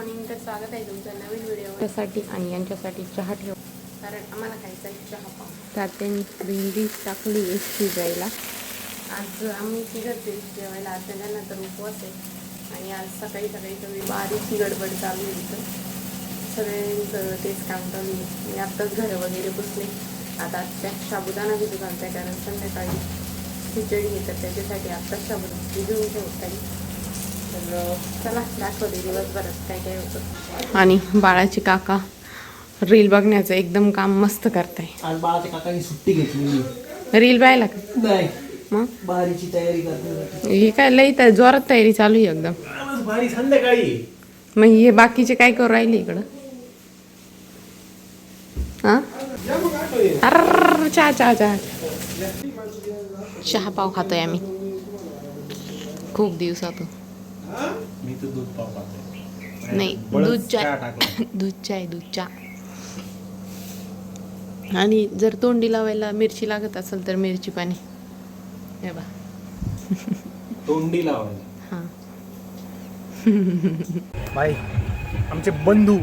Morning तर स्वागत आहे तुमचं नवीन व्हिडिओ त्यासाठी आणि यांच्यासाठी चहा ठेव. कारण आम्हाला खायचा आहे चहा पाव. तात्याने भेंडी टाकली आहे शिजायला. आज आम्ही तिघच जेवायला आज त्याच्यानंतर उपवास आहे. आणि आज सकाळी सकाळी सगळी बारीकची गडबड चालू आहे इथं. सगळ्यांचं तेच काम आहे. मी आत्ताच घरं वगैरे बसले आता त्या साबुदाणा भिजू घालताय कारण संध्याकाळी खिचडी घेतात त्याच्यासाठी आत्ताच साबुदाणा भिजवून ठेवत आहे. तर चला दाखवते दिवसभरात काय काय होतं आणि बाळाचे काका रील बघण्याचं एकदम काम मस्त करताय. आज बाळाच्या काकांनी सुट्टी घेतलेली रील पाहायला का? नाही. मग? बारीची तयारी करण्यासाठी हे काय लई तर जोरात तयारी चालू आहे एकदम. आज बारी संध्याकाळी. मग हे बाकीचे काय करू राहिले इकडं? हा? अर्र चहा चहा चहा चहा पाव खातोय आम्ही. खूप दिवसातून. मी तर दूध पाव नाही दूध चहा. दूध चहा. आणि जर तोंडी लावायला मिरची लागत असेल तर मिरची पाणी. हे बा तोंडी लावायला. हां. बाई आमचे बंधू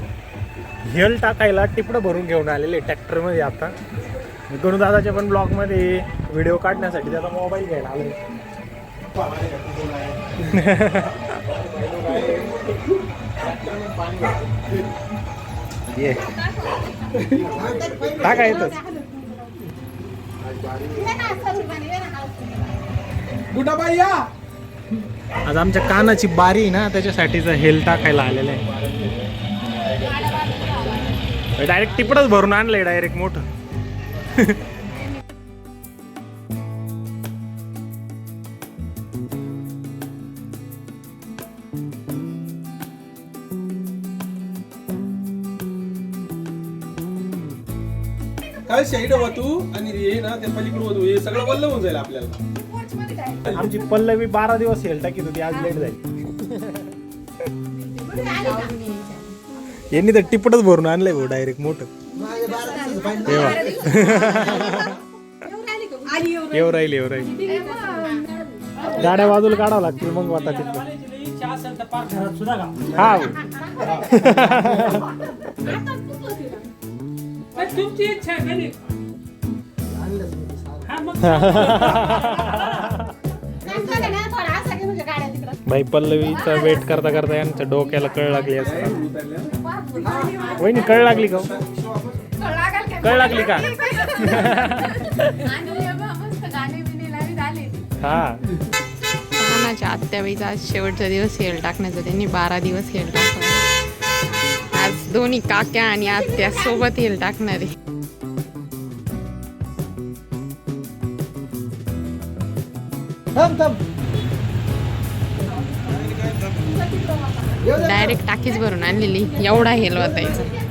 हेल टाकायला टिपडं भरून घेऊन आलेले ट्रॅक्टरमध्ये आता. मी गणू दादाच्या पण ब्लॉगमध्ये व्हिडिओ काढण्यासाठी त्याचा मोबाईल घ्यायला आलो ये. टाका येतच आज आमच्या कानाची बारी आहे ना त्याच्यासाठीच हेल टाकायला आलेलं आहे. डायरेक्ट टिपडच भरून आणलंय डायरेक्ट मोठं. काय साईड हवा तू आणि हे ना ते पलीकडे होतो हे सगळं होऊन जाईल आपल्याला. आमची पल्लवी बारा दिवस हेल टाकीत होती आज लेट जाईल. यांनी तर टिपडच भरून आणलंय भाऊ डायरेक्ट मोठं. तेव्हा येऊ राहील येऊ राहील. गाड्या बाजूला काढावं लागतील मग आता तिथं. हा. तुमची इच्छा आहे हा मग भाई पल्लवीचा वेट करता करता यांच्या डोक्याला कळ लागली असं. वहिनी कळ लागली का हो? कळ लागली का? हा आत्याबाईचा आज शेवटचा दिवस हेल टाकण्याचा. त्यांनी बारा दिवस हेल टाकला. दोन्ही काक्या आणि आत्या सोबत हेल टाकणार. डायरेक्ट टाकीच भरून आणलेली. एवढा हेल वाचायचा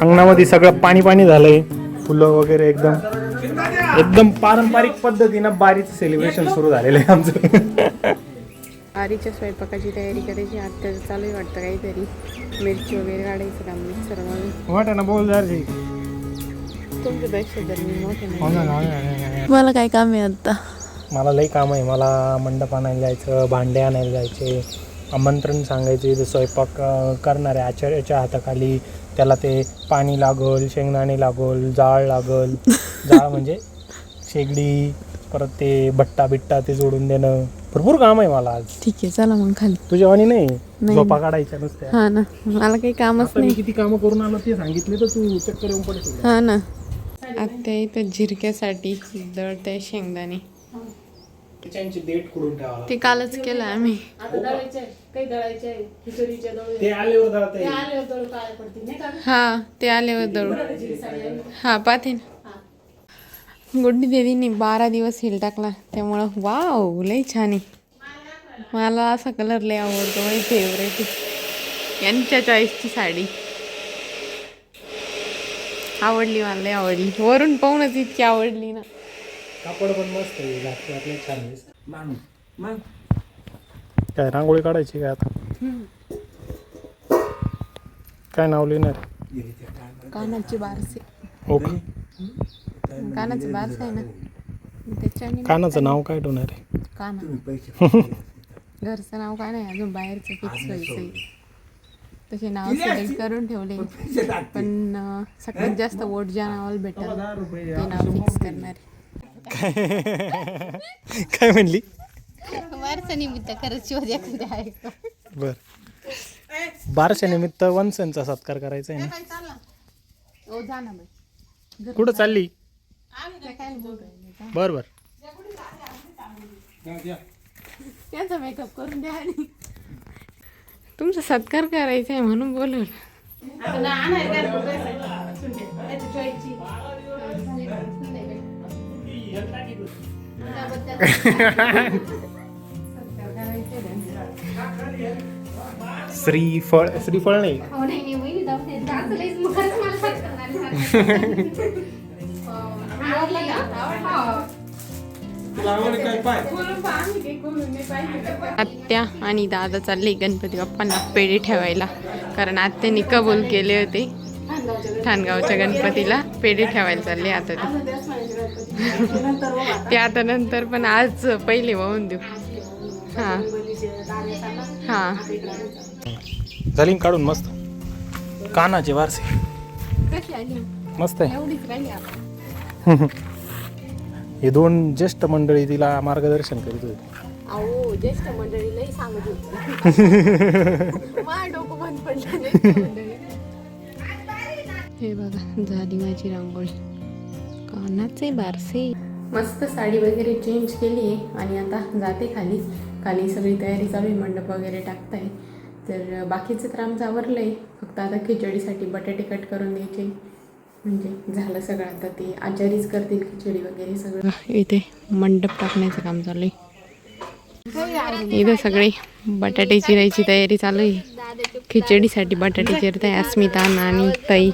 अंगणामध्ये सगळं पाणी पाणी झालंय. फुलं वगैरे एकदम एकदम पारंपरिक पद्धतीनं बारीचं सेलिब्रेशन सुरू झालेलं आहे आमचं. आरीच्या स्वयंपाकाची तयारी करायची. आत्याचं चालू आहे वाटतं काहीतरी. मिरची वगैरे काढायचं काम वाटा ना बोल. मला काय काम आहे आता? मला लई काम आहे. मला मंडप आणायला जायचं भांडे आणायला जायचे आमंत्रण सांगायचे स्वयंपाक अं, करणाऱ्या आचार्याच्या हाताखाली त्याला ते पाणी लागल शेंगदाणे लागल जाळ लागल. जाळ म्हणजे शेगडी परत ते भट्टा बिट्टा ते जोडून देणं. भरपूर काम आहे मला आज. ठीक आहे चला मग खाली. तुझ्या वाणी नाही? नाही. झोपा काढायच्या नुसत्या. हा ना मला काही कामच आता मी नाही. किती कामं करून आलो ते सांगितले तर तू चक्कर येऊन पडशील हा ना. आत्या इथं झिरक्यासाठी दळते शेंगदाणे. त्यांची डेट कुठून ठेवावं ते कालच केलं आम्ही. आता दळायचे आहे काही दळायचे आहे खिचडीचे दळू ते आल्यावर जात ते आले दळू काय पडतील नाही का? हा ते आल्यावर दळू. हा पाहते ना. गुड्डी दीदीने बारा दिवस हिल टाकला. त्यामुळं वाव लई छान आहे. मला असा कलर लय आवडतो माझी फेवरेट आहे. यांच्या चॉईसची साडी. आवडली मला लय आवडली. वरून पाहूनच इतकी आवडली ना. कापड पण मस्त आहे घातल्यातलं छान दिसत. काय रांगोळी काढायची काय आता? काय नाव लिहिणार? कानाची बारसे. ओके. कानाचं बारस आहे ना. त्याच्याने कानाचं नाव काय ठेवणार आहे? काना. घरचं नाव काय नाही अजून बाहेरचं फिक्स व्हायचंय. तसे नाव सिलेक्ट करून ठेवले. पण सगळ्यात जास्त वोट ज्या नावाला भेटेल ते नाव फिक्स करणार काय म्हणली? वारसा निमित्त खरंच शोध एखाद्या आहे? बर. बारशा निमित्त वंशांचा सत्कार करायचा आहे ना? ओ जा ना बाई. कुठं चालली? काय? बर बर. त्यांचा मेकअप करून द्या आणि तुमचा सत्कार करायचा आहे म्हणून बोलवलं. आता ना आणायला काय काय श्रीफळ श्रीफळ नाही. हो आत्या आणि दादा चालले गणपती बाप्पांना पेढे ठेवायला. कारण आत्याने कबूल केले होते. ठाणगावच्या गणपतीला पेढे ठेवायला चालले आता ते. ते आता नंतर पण आज पहिले वाहून देऊ. हां. हां. झाली काढून मस्त. कानाचे वारसे. मस्त आहे. हे दोन ज्येष्ठ मंडळी तिला मार्गदर्शन करीत होते. ज्येष्ठ मंडळी लई सांगत हे बघा झाली माझी रांगोळी. कानाचे बारसे. मस्त साडी वगैरे चेंज केली आहे आणि आता जाते खाली. खाली सगळी तयारी चालू आहे मंडप वगैरे टाकताय. तर बाकीचं तर आमचं आवरलं आहे फक्त आता खिचडीसाठी बटाटे कट करून द्यायचे. म्हणजे झालं सगळं आता ते. आचारीच करतील खिचडी वगैरे सगळं. इथे मंडप टाकण्याचं काम चालू आहे इथं सगळे बटाटे चिरायची तयारी चालू आहे खिचडीसाठी बटाटे चिरताय अस्मिता नानी ताई.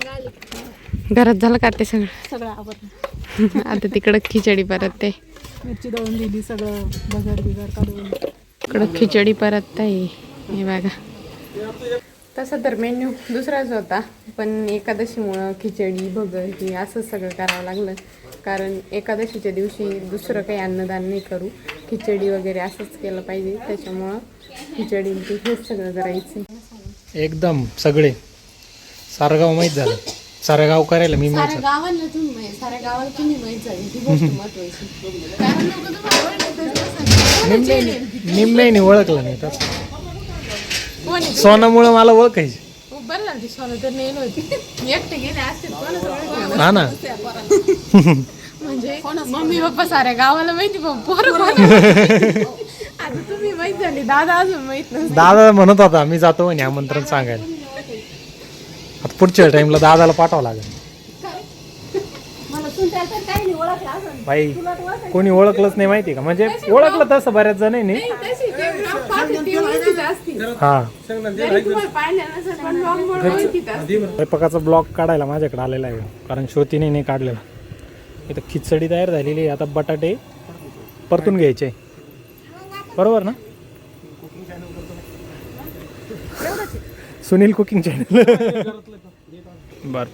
घरात झालं का ते सगळं? सगळं आवडलं आता तिकडं खिचडी परत ते मिरची दळून दिली सगळं बगर बिगर काढून. इकडं खिचडी परत आहे हे बघा. तसा तर मेन्यू दुसराच होता पण एकादशीमुळं खिचडी भगर हे असं सगळं करावं लागलं. कारण एकादशीच्या दिवशी दुसरं काही अन्नदान नाही करू. खिचडी वगैरे असंच केलं पाहिजे. त्याच्यामुळं खिचडी ते हेच सगळं करायचं. एकदम सगळे. सारं गाव माहीत झालं. सारं गाव करायला मी माहीत साऱ्या गावाला तुम्ही माहित- साऱ्या गावाला तुम्ही माहीत झाली ही गोष्ट महत्वाची. कारण लोक तुम्हाला ओळखतच नसतात. निम्म्याने निम्म्याने ओळखलं नाही कोण? आहे? सोनामुळं मला ओळखायची. हो, बरं झालं ती सोनं तर नेलं होती. एकटे गेले असते कोणाचं ओळखलं हा ना. म्हणजे मम्मी पप्पा साऱ्या गावाला माहिती पण पोरं कोणाला? आता तुम्ही माहीत झाली दादा अजून माहीत नसतं दादा म्हणत होता मी जातो म्हणे आमंत्रण सांगायला. आता पुढच्या टाइमला दादाला पाठवावं लागेल. मला सुनता तर काही नाही ओळखलं असं बाई कोणी ओळखलंच नाही माहिती का? म्हणजे ओळखलं तसं बऱ्याच जणांनी तशी ते vlog पाहते ते ओळखीत असतील. हा. जरी तुम्हाला पाहिलं नसेल पण vlog मुळे ओळखीत असतील. स्वयंपाकाचा ब्लॉग काढायला माझ्याकडे आलेला आहे. कारण श्रोतीने नाही काढलेला. इथं खिचडी तयार झालेली आहे. आता बटाटे परतून घ्यायचे. बरोबर ना? Sunil cooking channel. बर.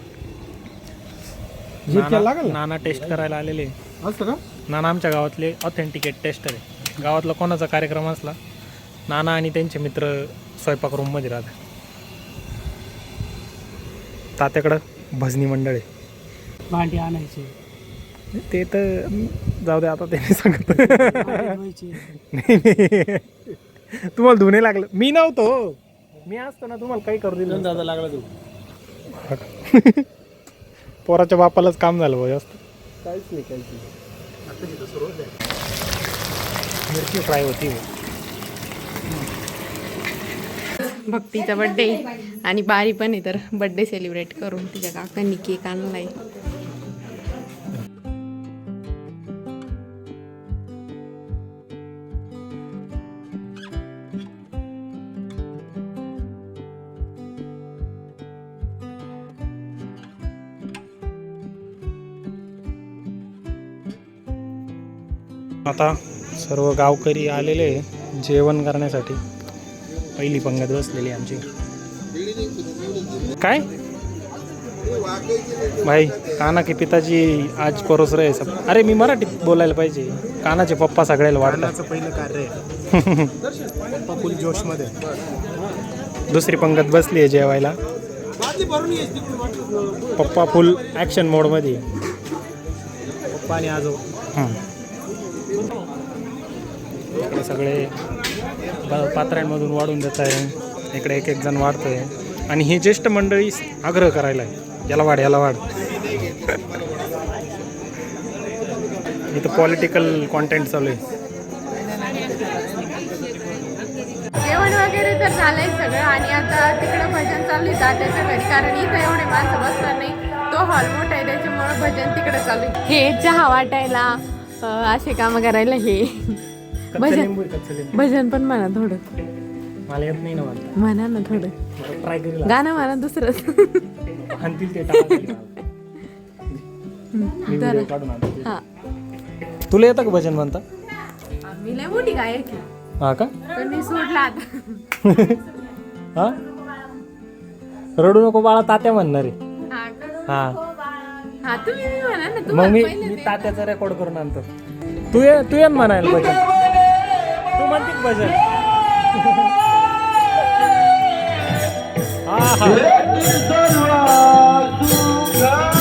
नाना नाना टेस्ट करायला आलेले. आहे. असतं का? नाना आमच्या गावातले ऑथेंटिकेट टेस्टर आहे. गावातला कोणाचा कार्यक्रम असला नाना आणि त्यांचे मित्र स्वयंपाक रूममध्ये राहतात. तात्याकडं भजनी मंडळ. आहे भांडी आणायची. ते तर जाऊ दे आता त्यांनी सांगत धुवायची. नाही, नाही. तुम्हाला धुणे लागलं. मी नव्हतो. मी असतो ना तुम्हाला काही करू दिलं दादा लागला तू. पोराच्या बापालाच काम झालं भाऊ जास्त. काहीच नाही काहीच नाही. मिरची फ्राय होती. भक्तीचा बड्डे आणि बारी पण आहे तर बड्डे सेलिब्रेट करून तिच्या काकांनी केक आणलाय. आता सर्व गावकरी आलेले जेवण करण्यासाठी. पहिली पंगत बसलेली आहे आमची. काय? भाई काना के पिताजी आज परोस रहे सब. अरे मी मराठीत बोलायला पाहिजे. कानाचे पप्पा सगळ्याला वाढतात. पहिलं कार्य पप्पा फुल जोशमध्ये. दुसरी पंगत बसली आहे जेवायला. पप्पा फुल ॲक्शन मोडमध्ये. पप्पा आणि आजो सगळे ब- पात्रांमधून वाढून देत आहे. इकडे एक एक जण वाढतोय. आणि ही ज्येष्ठ मंडळी आग्रह करायला आहे. याला वाढ याला वाढ. इथं पॉलिटिकल कॉन्टेंट चालू आहे. जेवण वगैरे तर झालंय सगळं आणि आता तिकडं भजन चालू आहे घरी कारण इथं एवढे माणसं बसणार नाही. तो हॉल मोठा आहे त्याच्यामुळे भजन तिकडे चालू आहे. हे चहा वाटायला असे काम करायला हे. कच्चं भजन लिंबू आहे, कच्चं लिंबू. भजन पण म्हणा थोडं. मला येत नाही ना म्हणता. म्हणा ना थोडं. ट्राय करेल गाणं म्हणा दुसरं आणतील ते टाकायला. मी जरा. व्हिडिओ काढून आणतो. हा. तुला येतं का भजन म्हणता? मी लय मोठी गायक आहे. हा का? पण मी सोडला आता. हा? रडू नको बाळा तात्या म्हणणार आहे. हा का? हा. हा तुम्ही मी म्हणा ना मग तुम्हाला मी पहिलं मी ते- तात्याचा रेकॉर्ड करून आणतो. तू ये तू ये ना म्हणायला भजन. तू म्हणते का भजन हा हा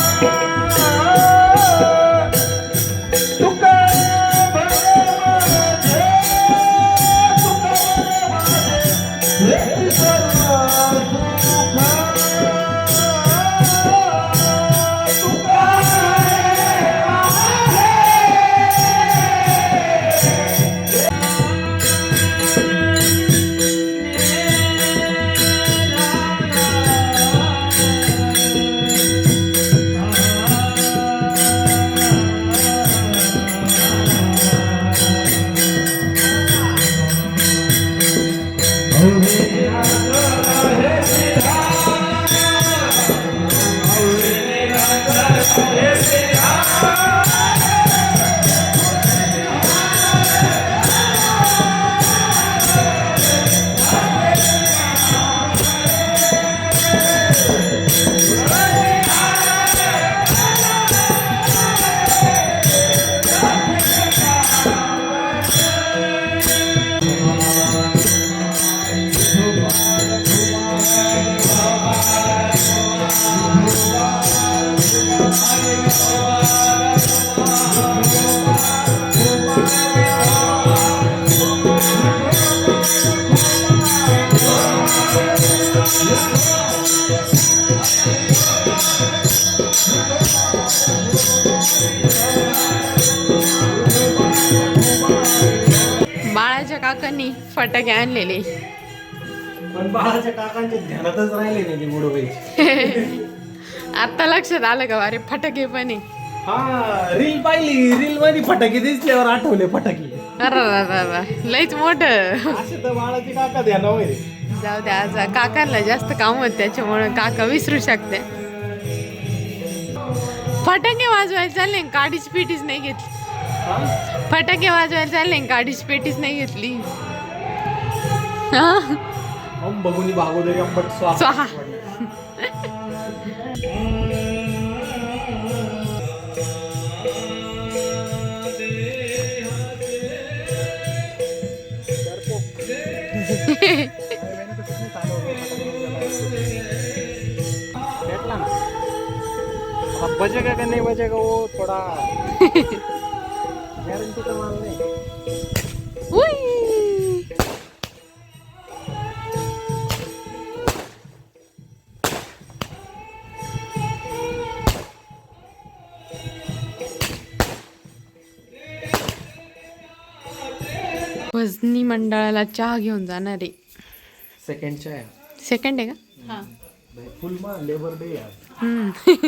फटाके आणलेले. पण बाळाच्या काकांच्या ध्यानातच राहिले नाही ते मुडोबाई आता लक्षात आलं का अरे फटाके पण आहे. हा रील पाहिली रील मध्ये फटाके दिसल्यावर आठवले फटाके. अरे रा रा रा. लईच मोठ. असे तर बाळाचे काका ध्यानावर आहे. जाऊ द्या आज काकांना जास्त काम होत त्याच्यामुळे काका विसरू शकते. फटाके वाजवायला चालले काडीची पेटीच नाही घेतली. फटाके वाजवायला चालले काडीची पेटीच नाही घेतली. बघून भागोदरी अंबट स्वाहा. अब बजेगा का नहीं बजेगा वो थोड़ा गारंटी तो माल नहीं भजनी मंडळाला चहा घेऊन जाणार आहे. सेकंडच्या आहे. सेकंड आहे का? हा. फुल मा लेबर डे आहे हम्म.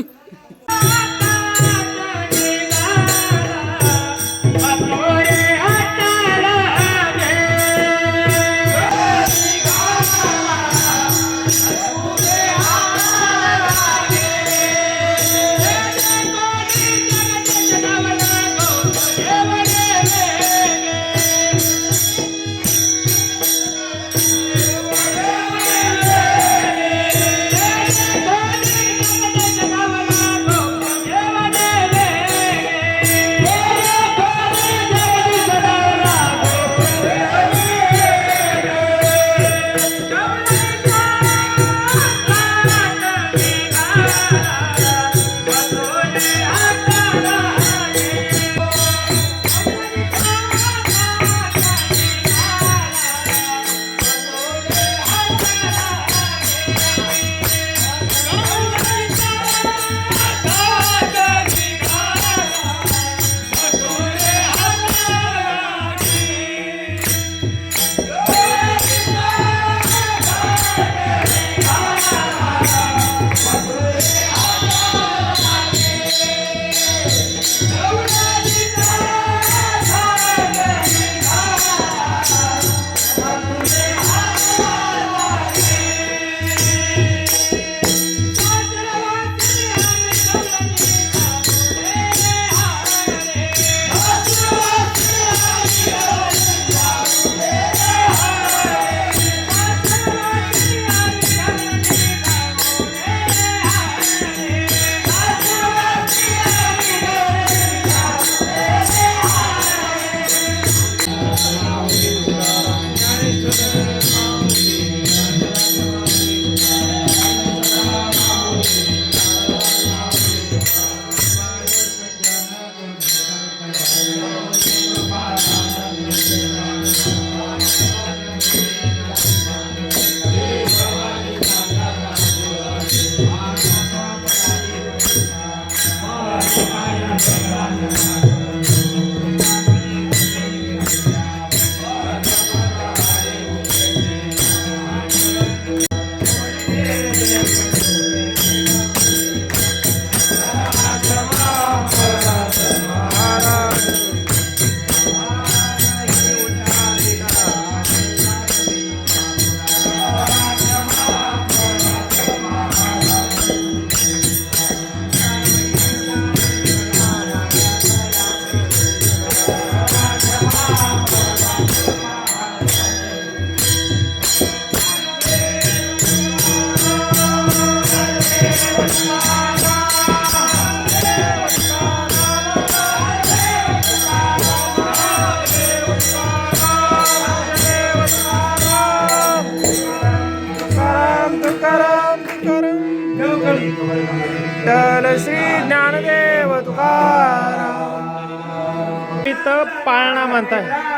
पाळणा म्हणताय.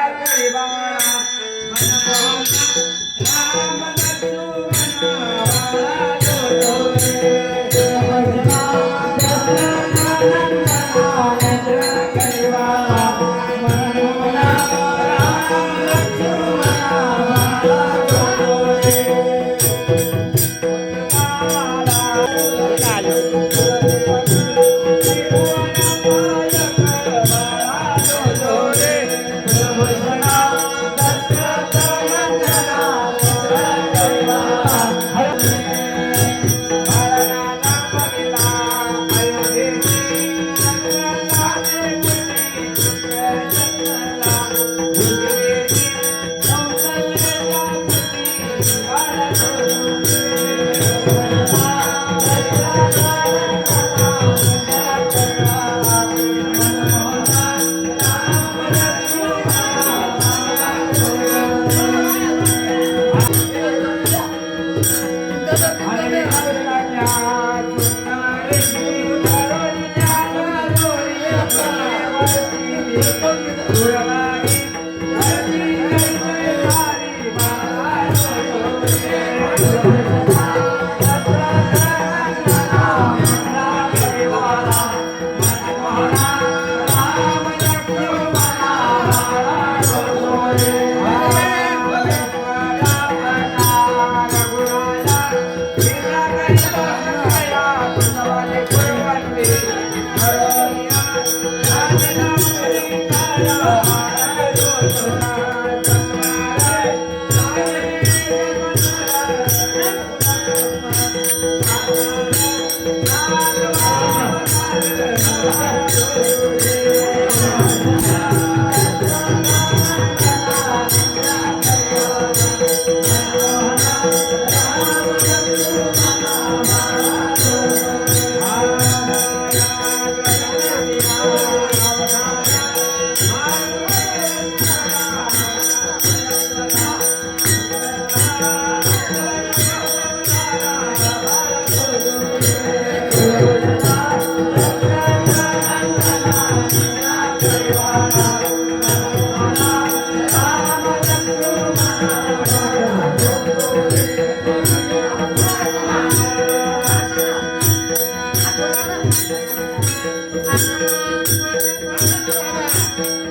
Música Thank you.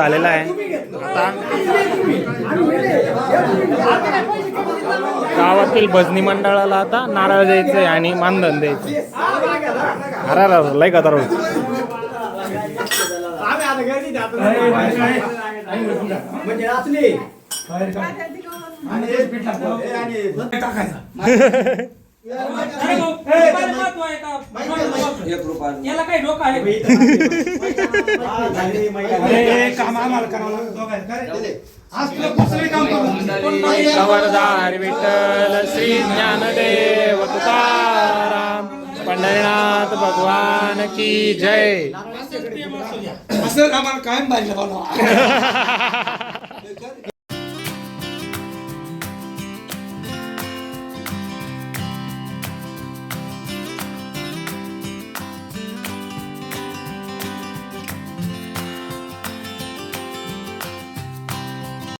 झालेला आहे. आता गावातील भजनी मंडळाला आता नारळ द्यायचंय आणि मानधन द्यायचं अरे अरे, लय का रोज म्हणजे नाचले काय गो- रुपयाला महत्त्व आहे का? रुपयाला महत्त्व आहे. याला काही डोकं आहे खबरदार विठ्ठल श्री ज्ञानदेव तुकाराम पंढरीनाथ भगवान की जय असं आम्हाला कायम पाहिजे